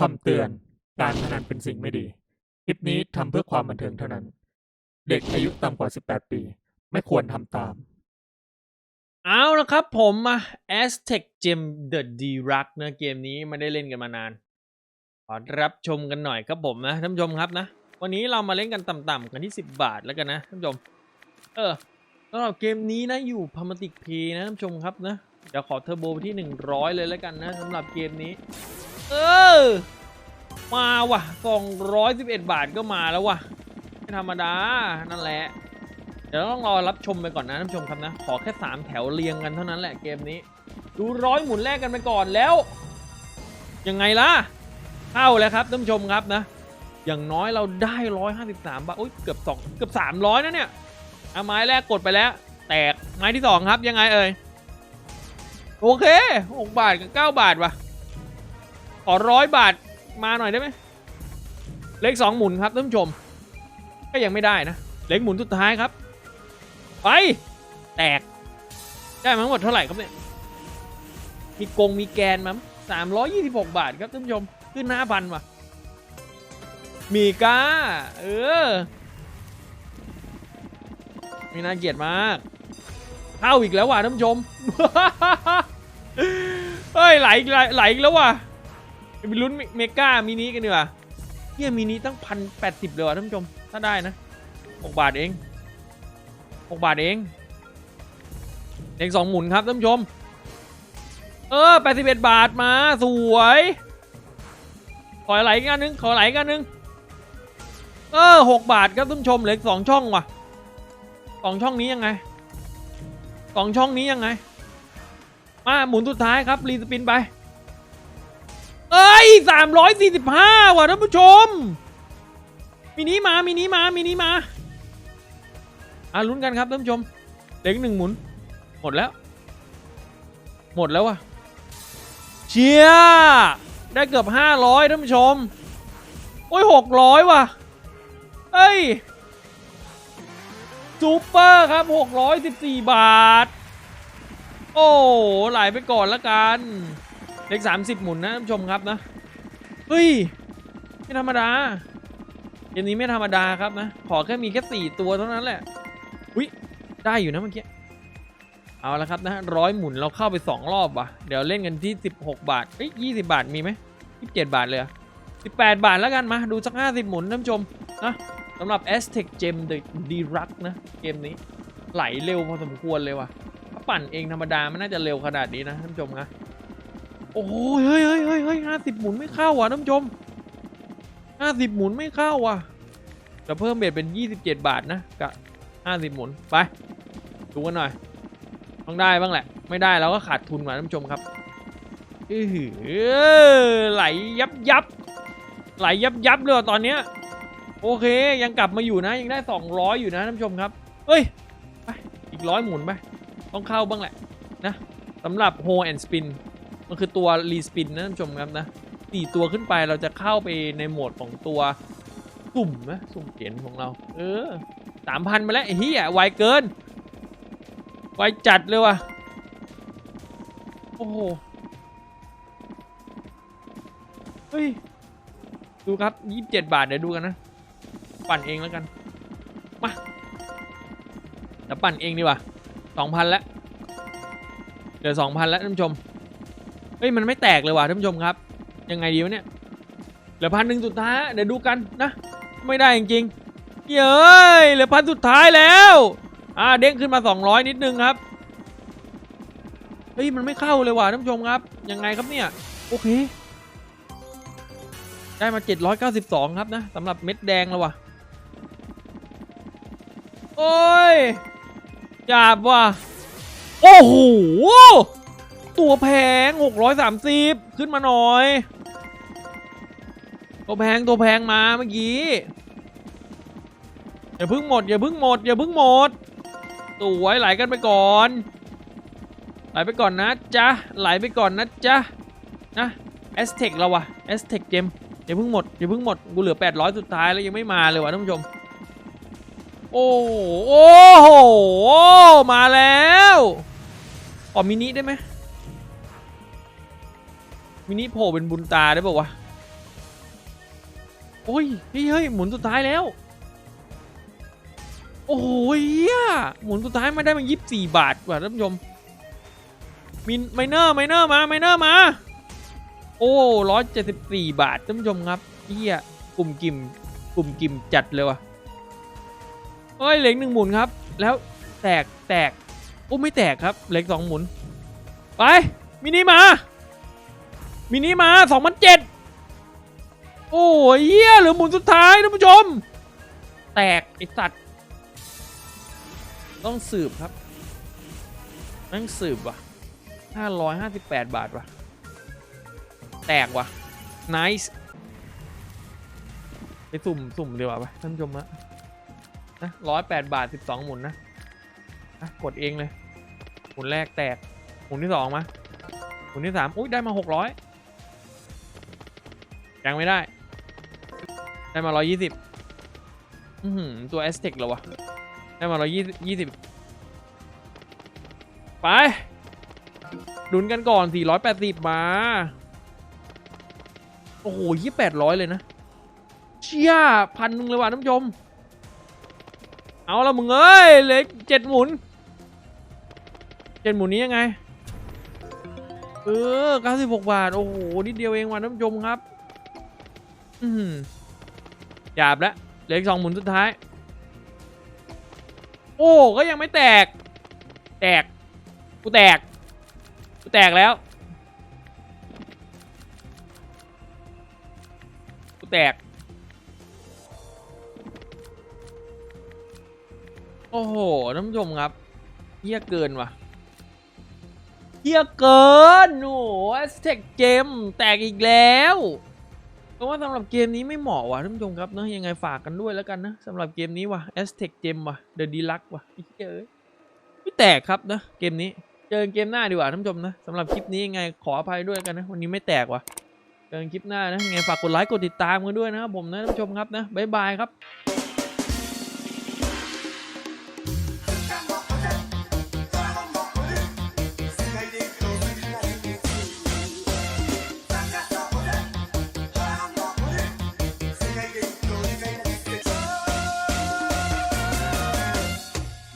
คำเตือน การพนันเป็นสิ่งไม่ดี คลิปนี้ทำเพื่อความบันเทิงเท่านั้น เด็กอายุต่ำกว่า 18 ปี ไม่ควรทำตาม เอาละครับผมมา Aztec Gem The d i r u c นะเกมนี้ไม่ได้เล่นกันมานาน ขอรับชมกันหน่อยครับผมนะท่านผู้ชมครับนะ วันนี้เรามาเล่นกันต่ำๆกันที่ 10 บาทแล้วกันนะท่านผู้ชม เออสำหรับเกมนี้นะอยู่พามาติกพีนะท่านผู้ชมครับนะเดี๋ยวขอเทอร์โบไปที่ 100 เลยแล้วกันนะสำหรับเกมนี้ เออ มาว่ะ 211 บาทก็มาแล้วว่ะ ไม่ธรรมดา นั่นแหละ เดี๋ยวต้องรอรับชมไปก่อนนะท่านผู้ชมครับนะ ขอแค่ 3 แถวเรียงกันเท่านั้นแหละเกมนี้ ดูร้อยหมุนแรกกันไปก่อนแล้ว ยังไงล่ะ เข้าแล้วครับท่านผู้ชมครับนะ อย่างน้อยเราได้ 153 บาท โอ้ยเกือบ2เกือบ 300นะเนี่ยเอาไม้แรกกดไปแล้ว แตก ไม้ที่ 2 ครับ ยังไงเอ่ย โอเค 6 บาทกับ 9 บาทว่ะ ขอร้อยบาทมาหน่อยได้ไหมเลขสองหมุนครับท่านผู้ชม ก็ยังไม่ได้นะ เลขหมุนสุดท้ายครับ ไป แตก ได้มาทั้งหมดเท่าไหร่ครับเนี่ย มีกงมีแกนมั้งสามร้อยยี่สิบหกบาทครับท่านผู้ชม ขึ้นห้าพันว่ะมีก้า เออไม่น่าเกลียดมากเข้าอีกแล้วว่ะท่านผู้ชม เฮ้ยไหลไหลไหลอีกแล้วว่ะ ไปลุ้นเมกามินิกันดีกว่าเฮียมินิตั้งพันแปดสิบเลยว่ะท่านผู้ชม ถ้าได้นะหกบาทเองหกบาทเองเลขสองหมุนครับท่านผู้ชม เออแปดสิบเอ็ดบาทมา สวย ขอไหลกันนึง ขอไหลกันนึง เออหกบาทครับท่านผู้ชมเหลืออกสองช่องว่ะสองช่องนี้ยังไงสองช่องนี้ยังไง มาหมุนสุดท้ายครับรีสปินไป อ้ยสามร้อยสี่สิบห้าว่ะท่านผู้ชม มินิมา มินิมา มินิมา อะลุ้นกันครับท่านผู้ชม เด็กหนึ่งหมุน หมดแล้ว หมดแล้วว่ะ เชียร์ได้เกือบห้าร้อยท่านผู้ชม โอ้ยหกร้อยว่ะ เอ้ยซูเปอร์ครับหกร้อยสิบสี่บาท โอ้ ไหลไปก่อนละกัน เลขสามสิบหมุนนะท่านผู้ชมครับนะ เฮ้ย ไม่ธรรมดาเกมนี้ไม่ธรรมดาครับนะ ขอแค่มีแค่สี่ตัวเท่านั้นแหละอุ้ยได้อยู่นะเมื่อกี้ เอาละครับนะร้อยหมุนเราเข้าไปสองรอบว่ะ เดี๋ยวเล่นกันที่สิบหกบาทเอ้ยยี่สิบาทมีไหมยี่สิบเจ็ดบาทเลยสิบแปดบาทแล้วกันมาดูสักห้าสิบหมุนท่านผู้ชมนะสำหรับ Aztec Gem The d i r u c นะ เกมนี้ไหลเร็วพอสมควรเลยว่ะถ้าปั่นเองธรรมดาไมันน่าจะเร็วขนาดนี้นะท่านผู้ชมนะ โอ้โหเฮ้ยเฮ้ยเฮ้ยเฮ้ยห้าสิบหมุนไม่เข้าว่ะท่านผู้ชมห้าสิบหมุนไม่เข้าว่ะจะเพิ่มเบ็ดเป็นยี่สิบเจ็ดบาทนะกับห้าสิบหมุนไปดูกันหน่อยต้องได้บ้างแหละ ไม่ได้เราก็ขาดทุนว่ะท่านผู้ชมครับอื้ออไหลยับยับไหลยับยับเลยว่ะตอนเนี้ยโอเค ยังกลับมาอยู่นะ ยังได้ 200 อยู่นะท่านผู้ชมครับเฮ้ยไปอีกร้อยหมุนไปต้องเข้าบ้างแหละนะสำหรับ h o and Spin มันคือตัวรีสปินนะท่านผู้ชมครับนะสี่ตัวขึ้นไปเราจะเข้าไปในโหมดของตัวสุ่มนะสุ่มเหรียญของเรา เออสามพันไปแล้วเหี้ยไวเกิน ไวจัดเลยว่ะ โอ้โห เฮ้ย ดูครับยี่สิบเจ็ดบาท เดี๋ยวดูกันนะ ปั่นเองแล้วกัน มาเดี๋ยวปั่นเองดีกว่าสองพันแล้ว เดี๋ยวสองพันแล้วท่านผู้ชม เฮ้ยมันไม่แตกเลยว่ะท่านผู้ชมครับ ยังไงดีวะเนี่ยเหลือพันหนึ่งสุดท้ายเดี๋ยวดูกันนะ ไม่ได้จริงๆเย้ยเหลือพันสุดท้ายแล้วอ่าเด้งขึ้นมา 200 นิดนึงครับเฮ้ยมันไม่เข้าเลยว่ะท่านผู้ชมครับ ยังไงครับเนี่ยโอเค ได้มา 792 ครับนะสำหรับเม็ดแดงแล้วว่ะโอ้ยหยาบว่ะโอ้โห ตัวแพง 630 ขึ้นมาหน่อย ตัวแพงตัวแพงมาเมื่อกี้ อย่าพึ่งหมด อย่าพึ่งหมด อย่าพึ่งหมดสวยไหลกันไปก่อน ไหลไปก่อนนะจ๊ะ ไหลไปก่อนนะจ๊ะ นะแอสเทคเราวะแอสเทคเจมอย่าพิ่งหมด อย่าพิ่งหมด กูเหลือ 800 สุดท้ายแล้วยังไม่มาเลยวะท่านผู้ชม โอ้โหโอ้โหมาแล้วขอมินิได้ไหม มินิโผล่เป็นบุญตาได้ป่าวะโอ้ยเฮ้ยเฮ้ยหมุนสุดท้ายแล้ว โอ้โหเหี้ยหมุนสุดท้ายมาได้มายี่สิบสี่บาทว่ะท่านผู้ชมมินไมเนอร์ไมเนอร์มาไมเนอร์มา โอ้ร้อยเจ็ดสิบสี่บาทท่านผู้ชมครับเฮียกลุ่มกิมกลุ่มกิมจัดเลยว่ะเอ้ยเหล็กหนึ่งหมุนครับ แล้วแตกแตกโอ้ไม่แตกครับเหล็กสองหมุน ไปมินิมา มินิมาสองพันเจ็ดโอ้ยเฮียหลือหมุนสุดท้ายท่านผู้ชม แตกไอสัตว์ต้องสืบครับนั่งสืบว่ะห้าร้อยห้าสิบแปดบาทว่ะ แตกว่ะ nice ไปสุ่มสุ่มดีกว่าไปท่านผู้ชมฮะนะร้อยแปดบาทสิบสองหมุนนะนะกดเองเลย หมุนแรกแตก หมุนที่สองมาหมุนที่สามอุ้ยได้มาหกร้อย ยังไม่ได้ ได้มาร้อยยี่สิบอือหือตัว a z t e c เหรอวะ ได้มาร้อยยี่สิบไปดุนกันก่อนสี่ร้อยแปดสิบมา โอ้โหยี่แปดร้อยเลยนะ เชี่ยพันหนึ่งเลยว่ะท่านผู้ชม เอาละมึงเอ้ยเหล็กเจ็ดหมุน เจ็ดหมุนนี้ยังไง เออเก้าสิบหกบาท โอ้โห นิดเดียวเองว่ะท่านผู้ชมครับ อืมหยาบแล้วเหลืออีกสองหมุนสุดท้าย โอ้ก็ยังไม่แตก แตก กูแตก กูแตกแล้ว กูแตก โอ้โหท่านผู้ชมครับเฮี้ยเกินว่ะเฮี้ยเกิน โอ้โหแอสเทคเกมแตกอีกแล้ว เพราะว่าสำหรับเกมนี้ไม่เหมาะว่ะท่านผู้ชมครับเนาะยังไงฝากกันด้วยแล้วกันนะสำหรับเกมนี้ว่ะ Aztec Gem ว่ะ The Deluxe ว่ะไอ้เจ้เอ้ยไม่แตกครับนะเกมนี้เจอเกมหน้าดีกว่าท่านผู้ชมนะสำหรับคลิปนี้ยังไงขออภัยด้วยกันนะ วันนี้ไม่แตกว่ะเจอคลิปหน้านะยังไงฝากกดไลค์กดติดตามกันด้วยนะครับผมนะท่านผู้ชมครับนะบ๊ายบายครับ